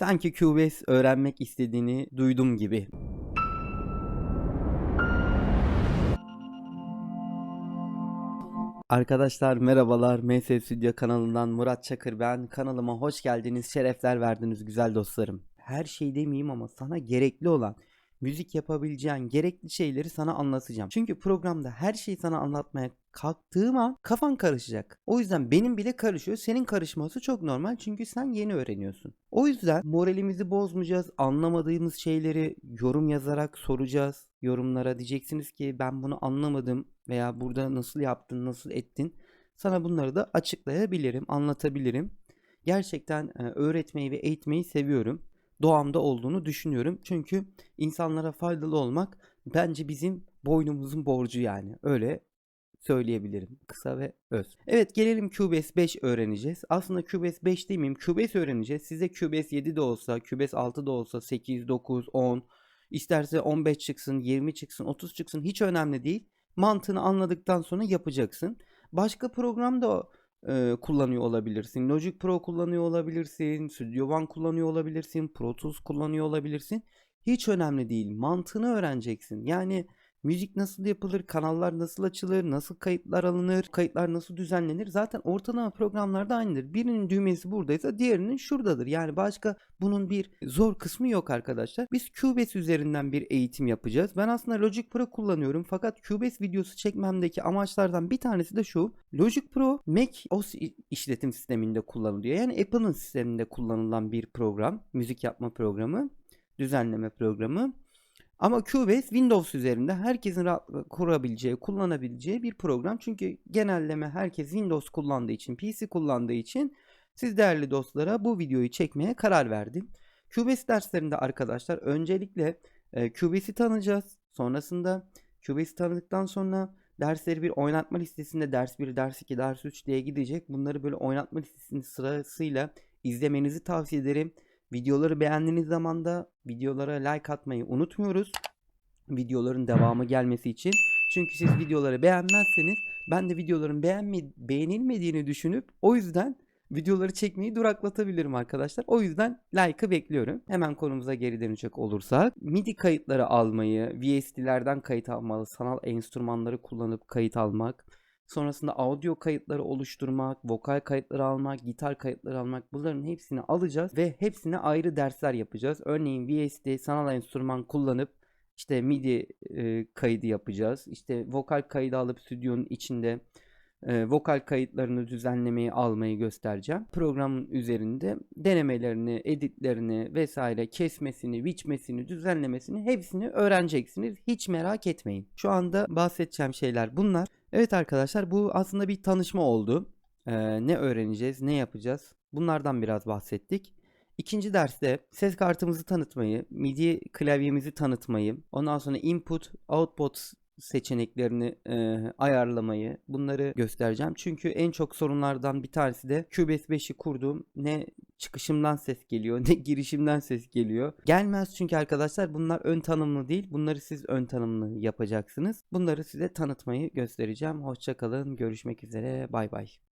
Sanki Cubase öğrenmek istediğini duydum gibi. Arkadaşlar merhabalar. MS Stüdyo kanalından Murat Çakır ben. Kanalıma hoş geldiniz. Şerefler verdiniz güzel dostlarım. Her şey demeyeyim ama sana gerekli olan müzik yapabileceğin gerekli şeyleri sana anlatacağım. Çünkü programda her şeyi sana anlatmaya kalktığım an kafan karışacak. O yüzden benim bile karışıyor. Senin karışması çok normal çünkü sen yeni öğreniyorsun. O yüzden moralimizi bozmayacağız. Anlamadığımız şeyleri yorum yazarak soracağız. Yorumlara diyeceksiniz ki ben bunu anlamadım veya burada nasıl yaptın, nasıl ettin. Sana bunları da açıklayabilirim, anlatabilirim. Gerçekten e, öğretmeyi ve eğitmeyi seviyorum. Doğamda olduğunu düşünüyorum. Çünkü insanlara faydalı olmak bence bizim boynumuzun borcu yani. Öyle söyleyebilirim. Kısa ve öz. Evet gelelim Cubase 5 öğreneceğiz. Aslında Cubase 5 demeyeyim Cubase öğreneceğiz. Size Cubase 7 de olsa, Cubase 6 da olsa, 8, 9, 10, isterse 15 çıksın, 20 çıksın, 30 çıksın hiç önemli değil. Mantığını anladıktan sonra yapacaksın. Başka program da e, kullanıyor olabilirsin. Logic Pro kullanıyor olabilirsin. Studio One kullanıyor olabilirsin. Pro Tools kullanıyor olabilirsin. Hiç önemli değil. Mantığını öğreneceksin. Yani müzik nasıl yapılır, kanallar nasıl açılır, nasıl kayıtlar alınır, kayıtlar nasıl düzenlenir. Zaten ortalama programlarda aynıdır. Birinin düğmesi buradaysa diğerinin şuradadır. Yani başka bunun bir zor kısmı yok arkadaşlar. Biz Cubase üzerinden bir eğitim yapacağız. Ben aslında Logic Pro kullanıyorum fakat Cubase videosu çekmemdeki amaçlardan bir tanesi de şu. Logic Pro Mac OS işletim sisteminde kullanılıyor. Yani Apple'ın sisteminde kullanılan bir program. Müzik yapma programı, düzenleme programı. Ama Cubase Windows üzerinde herkesin rahatlıkla kurabileceği, kullanabileceği bir program. Çünkü genelleme herkes Windows kullandığı için, PC kullandığı için siz değerli dostlara bu videoyu çekmeye karar verdim. Cubase derslerinde arkadaşlar öncelikle e, Cubase'i tanıyacağız. Sonrasında Cubase'i tanıdıktan sonra dersleri bir oynatma listesinde ders 1, ders 2, ders 3 diye gidecek. Bunları böyle oynatma listesinin sırasıyla izlemenizi tavsiye ederim. Videoları beğendiğiniz zaman da videolara like atmayı unutmuyoruz. Videoların devamı gelmesi için. Çünkü siz videoları beğenmezseniz ben de videoların beğenme beğenilmediğini düşünüp o yüzden videoları çekmeyi duraklatabilirim arkadaşlar. O yüzden like'ı bekliyorum. Hemen konumuza geri dönecek olursak MIDI kayıtları almayı, VST'lerden kayıt almalı, sanal enstrümanları kullanıp kayıt almak, Sonrasında audio kayıtları oluşturmak, vokal kayıtları almak, gitar kayıtları almak bunların hepsini alacağız ve hepsine ayrı dersler yapacağız. Örneğin VST sanal enstrüman kullanıp işte MIDI e, kaydı yapacağız. İşte vokal kaydı alıp stüdyonun içinde e, vokal kayıtlarını düzenlemeyi almayı göstereceğim. Programın üzerinde denemelerini, editlerini vesaire kesmesini, biçmesini, düzenlemesini hepsini öğreneceksiniz. Hiç merak etmeyin. Şu anda bahsedeceğim şeyler bunlar. Evet arkadaşlar bu aslında bir tanışma oldu. Ee, ne öğreneceğiz, ne yapacağız? Bunlardan biraz bahsettik. İkinci derste ses kartımızı tanıtmayı, MIDI klavyemizi tanıtmayı, ondan sonra input, output seçeneklerini e, ayarlamayı bunları göstereceğim. Çünkü en çok sorunlardan bir tanesi de Cubase 5'i kurduğum ne çıkışımdan ses geliyor ne girişimden ses geliyor. Gelmez çünkü arkadaşlar bunlar ön tanımlı değil. Bunları siz ön tanımlı yapacaksınız. Bunları size tanıtmayı göstereceğim. Hoşçakalın. Görüşmek üzere. Bay bay.